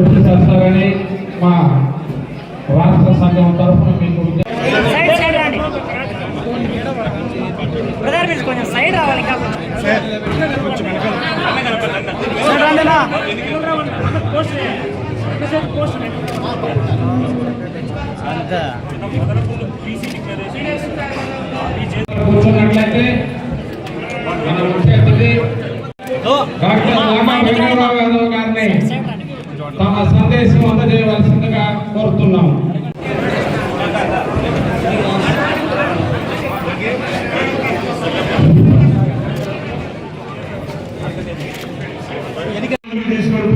పూర్తి చేస్తారని మా రాష్ట్ర సంఘం తరఫున మీకు కొంచెం సైడ్ రావాలి కూర్చున్నట్లయితే మన అతిథి డాక్టర్ రామా వెంకటరావు గారిని తమ సందేశం అందజేయవలసిందిగా కోరుతున్నాము తీసుకొని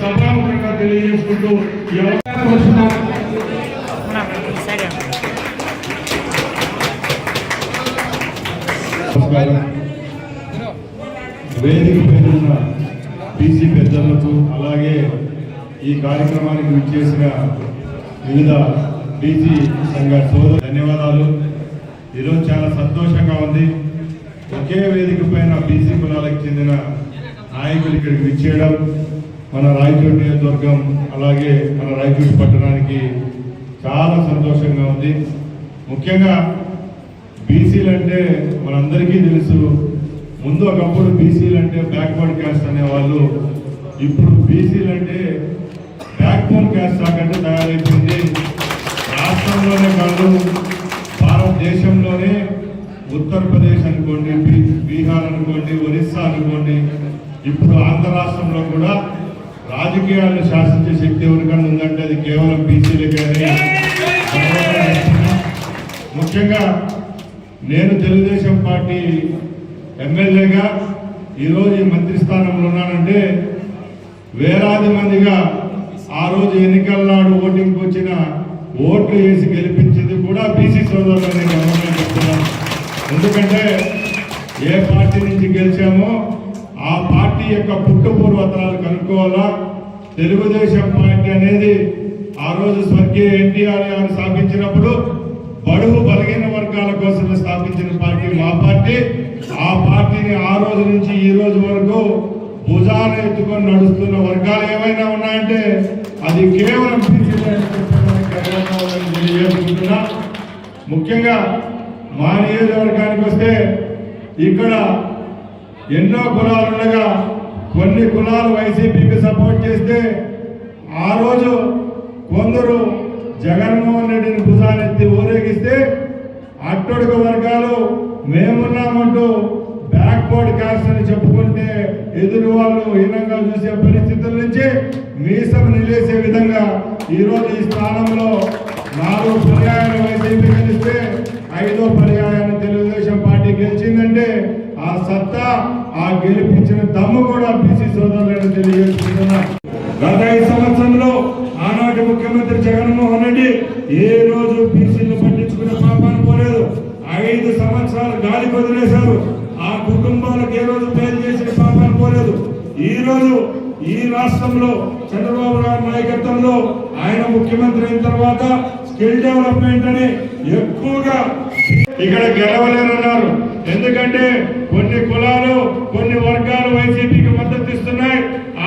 సభాముఖంగా తెలియజేసుకుంటూ వేదిక పైన బీసీ పెద్దలకు అలాగే ఈ కార్యక్రమానికి విచ్చేసిన వివిధ బీసీ సంఘ సోదరు ధన్యవాదాలు. ఈరోజు చాలా సంతోషంగా ఉంది. ఒకే వేదిక పైన బీసీ కులాలకు చెందిన నాయకులు ఇక్కడికి విచ్చేయడం మన రాయచూరు నియోజకవర్గం అలాగే మన రాయచూరు పట్టణానికి చాలా సంతోషంగా ఉంది. ముఖ్యంగా బీసీలు అంటే మనందరికీ తెలుసు ముందు ఒకప్పుడు బీసీలు అంటే బ్యాక్వర్డ్ క్యాస్ట్ అనేవాళ్ళు ఇప్పుడు బీసీలు అంటే బ్యాక్వర్డ్ క్యాస్ట్ లాగంటే తయారైపోయింది. రాష్ట్రంలోనే కాదు భారతదేశంలోనే ఉత్తరప్రదేశ్ అనుకోండి బీహార్ అనుకోండి ఒరిస్సా అనుకోండి ఇప్పుడు ఆంధ్ర రాష్ట్రంలో కూడా రాజకీయాలను శాసించే శక్తి ఎవరికన్నా ఉందంటే అది కేవలం బీసీలకే ముఖ్యంగా నేను తెలుగుదేశం పార్టీ ఎమ్మెల్యేగా ఈరోజు ఈ మంత్రి స్థానంలో ఉన్నానంటే వేలాది మందిగా ఆ రోజు ఎన్నికల నాడు ఓటింగ్కి వచ్చిన ఓట్లు వేసి గెలిపించింది కూడా బీసీ సోదరులని నేను చెప్తున్నాను. ఎందుకంటే ఏ పార్టీ నుంచి గెలిచామో ఆ పార్టీ యొక్క పుట్టుపూర్వతరాలు కనుక్కోవాలా? తెలుగుదేశం పార్టీ అనేది ఆ రోజు స్వర్గీయ ఎన్టీఆర్ గారు స్థాపించినప్పుడు బడుగు బలహీన వర్గాల కోసం స్థాపించిన పార్టీ మా పార్టీ. ఆ పార్టీని ఆ రోజు నుంచి ఈ రోజు వరకు భుజాన ఎత్తుకొని నడుస్తున్న వర్గాలు ఏమైనా ఉన్నాయంటే అది కేవలం తెలియజేసుకుంటున్నా ముఖ్యంగా మా నియోజకవర్గానికి వస్తే ఇక్కడ ఎన్నో కులాలు ఉండగా కొన్ని కులాలు వైసీపీకి సపోర్ట్ చేస్తే ఆ రోజు కొందరు జగన్మోహన్ రెడ్డిని భుజాన్ని అట్టడుగు వర్గాలు మేమున్నామంటూ బ్యాక్వర్డ్ కాస్ట్ అని చెప్పుకుంటే ఎదురు వాళ్ళు హీనంగా చూసే పరిస్థితుల నుంచి మీసం నిలేసే విధంగా ఈరోజు ఈ స్థానంలో నాలుగు పర్యాయాలు వైసీపీ గెలిస్తే ఐదో పర్యాయాన్ని తెలుగుదేశం పార్టీ గెలిచిందంటే ఆ సత్తా ఆ గెలిపించిన దమ్ము కూడా బీసీ సోదరులను తెలియజేస్తున్నా గత ఐదు సంవత్సరంలో ఆనాటి ముఖ్యమంత్రి జగన్మోహన్ రెడ్డి ఏ రోజు బీసీలు ఐదు సంవత్సరాలు గాలి వదిలేశారు. ఆ కుటుంబాలకు ఏ రోజు పేరు చేసిన పాపాన్ని పోలేదు. ఈ రోజు ఈ రాష్ట్రంలో చంద్రబాబు నాయుడు నాయకత్వంలో ఆయన ముఖ్యమంత్రి అయిన తర్వాత స్కిల్ డెవలప్మెంట్ అని ఎక్కువగా ఇక్కడ గెలవలేరన్నారు ఎందుకంటే కొన్ని కులాలు కొన్ని వర్గాలు వైసీపీకి మద్దతు ఇస్తున్నాయి.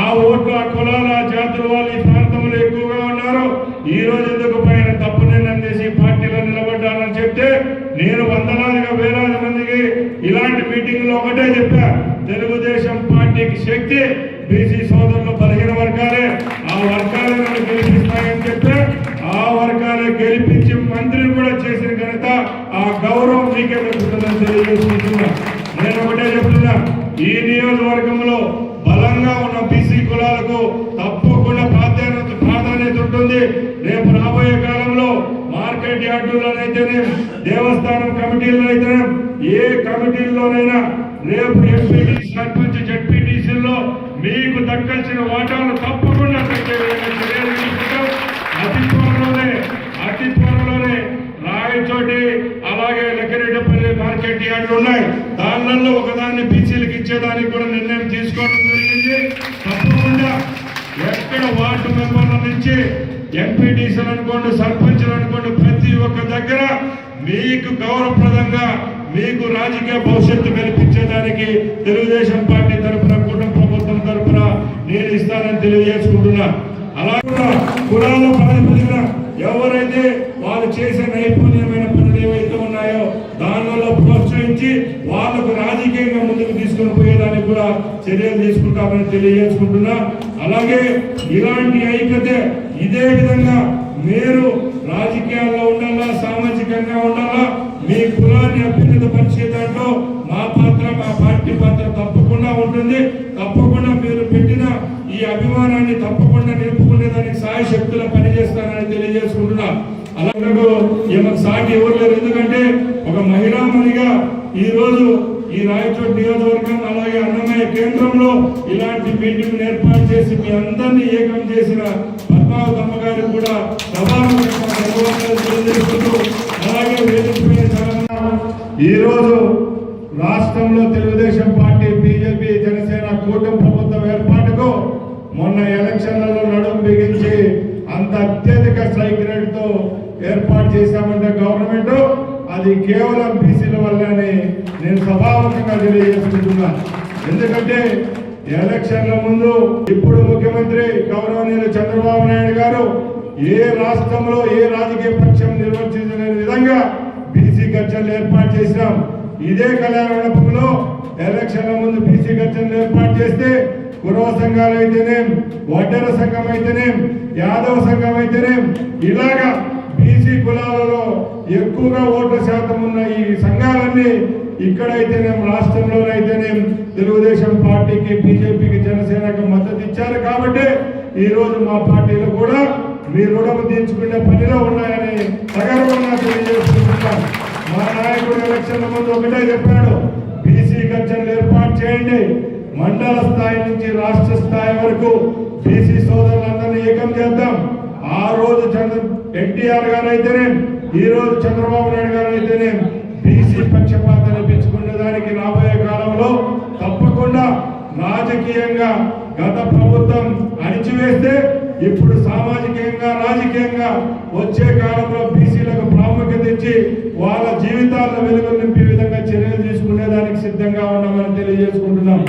ఆ ఓట్లు ఆ కులాలు ఆ జాతుల వాళ్ళు ఈ ప్రాంతంలో ఎక్కువగా యార్డుల్లోనైతేనే దేవస్థానం కమిటీల్లో అయితేనే ఏ కమిటీల్లోనైనా రేపు ఎంపీటీ సర్పంచ్ జడ్పీటీసీల్లో మీకు దక్కాల్సిన వాటాలు తప్పకుండా అతి త్వరలోనే అతి త్వరలోనే రాయచోటి అలాగే లెక్కరెడ్డిపల్లి మార్కెట్ యార్డులు ఉన్నాయి. దానిలో ఒకదాన్ని బీసీలకు ఇచ్చేదానికి కూడా నిర్ణయం తీసుకోవడం జరిగింది. తప్పకుండా ఎక్కడ వార్డు నుంచి ఎంపీటీసీలు అనుకోండి సర్పంచ్లు అనుకోండి ప్రతి ఒక్క దగ్గర మీకు గౌరవప్రదంగా మీకు రాజకీయ భవిష్యత్తు కల్పించేదానికి తెలుగుదేశం పార్టీ తరఫున కుటుంబ ప్రభుత్వం తరఫున నేను ఇస్తానని తెలియజేసుకుంటున్నా. అలా కూడా కులాల ప్రాతిపదికన ఎవరైతే వాళ్ళు చేసే నైపుణ్యమైన పనులు ఏవైతే ఉన్నాయో దానివల్ల కూడా చర్యలు తీసుకుంటామని తెలియజేసుకుంటున్నా. అలాగే ఇలాంటి ఐక్యత ఇదే విధంగా మీరు రాజకీయాల్లో ఉండాలా సామాజికంగా ఉండాలా మీ కులాన్ని అభ్యున్నత పరిచే దాంట్లో మా పాత్ర మా పార్టీ పాత్ర తప్పకుండా ఉంటుంది. తప్పకుండా మీరు పెట్టిన ఈ అభిమానాన్ని తప్పకుండా నిలుపుకునేదానికి సాయ శక్తుల పనిచేస్తానని తెలియజేసుకుంటున్నా. అలాగే ఈమెకు సాటి ఎవరు లేరు. ఎందుకంటే ఒక మహిళామణిగా ఈరోజు ఈ రాయచోటి నియోజకవర్గం అలాగే అన్నమయ్య కేంద్రంలో ఇలాంటి మీటింగ్ ఏర్పాటు చేసి మీ అందరినీ ఏకం చేసిన పద్మావతమ్మ గారు కూడా సభాముఖంగా అలాగే వేదిక రాష్ట్రంలో తెలుగుదేశం పార్టీ బీజేపీ జనసేన కూటమి ప్రభుత్వం ఏర్పాటుకు మొన్న ఎలక్షన్లలో నడుము బిగించి అంత అత్యధిక స్ట్రైక్ రేట్తో ఏర్పాటు చేశామంటే గవర్నమెంట్ అది కేవలం బీసీల వల్లనే నేను సభాముఖంగా తెలియజేసుకుంటున్నాను ఎందుకంటే ఎలక్షన్ల ముందు ఇప్పుడు ముఖ్యమంత్రి గౌరవనీయులు చంద్రబాబు నాయుడు గారు ఏ రాష్ట్రంలో ఏ రాజకీయ పక్షం నిర్వర్తించలేని విధంగా బీసీ గర్జనలు ఏర్పాటు చేసినాం ఇదే కళ్యాణ మండపంలో ఎలక్షన్ల ముందు బీసీ గర్జనలు ఏర్పాటు చేస్తే కురవ సంఘాలు అయితేనేం వడ్డెర సంఘం అయితేనేం యాదవ సంఘం అయితేనేం ఇలాగా బీసీ కులాలలో ఎక్కువగా ఓట్ల శాతం ఉన్న ఈ సంఘాలన్నీ ఇక్కడైతేనేం రాష్ట్రంలోనైతేనేం తెలుగుదేశం పార్టీకి బీజేపీకి జనసేనకు మద్దతు ఇచ్చారు కాబట్టి ఈరోజు మా పార్టీలు కూడా మీ రుణము తీర్చుకునే పనిలో ఉన్నాయని సగర్వంగా తెలియజేసుకుంటున్నాం. మా నాయకుడు ఎలక్షన్ల ముందు ఒకటే చెప్పాడు బీసీ గర్జనలు ఏర్పాటు చేయండి. మండల స్థాయి నుంచి రాష్ట్ర స్థాయి వరకు బీసీ సోదరులందరినీ ఏకం చేద్దాం. ఆ రోజు చంద్ర ఎన్టీఆర్ గారు అయితేనే ఈ రోజు చంద్రబాబు నాయుడు గారు అయితేనే బీసీ పక్షపాతాన్ని పెంచుకునే దానికి రాబోయే కాలంలో తప్పకుండా రాజకీయంగా గత ప్రభుత్వం అణిచివేస్తే ఇప్పుడు సామాజికంగా రాజకీయంగా వచ్చే కాలంలో బీసీలకు ప్రాముఖ్యత ఇచ్చి వాళ్ళ జీవితాల్లో వెలుగు నింపే విధంగా చర్యలు తీసుకునేదానికి సిద్ధంగా ఉన్నామని తెలియజేసుకుంటున్నాం.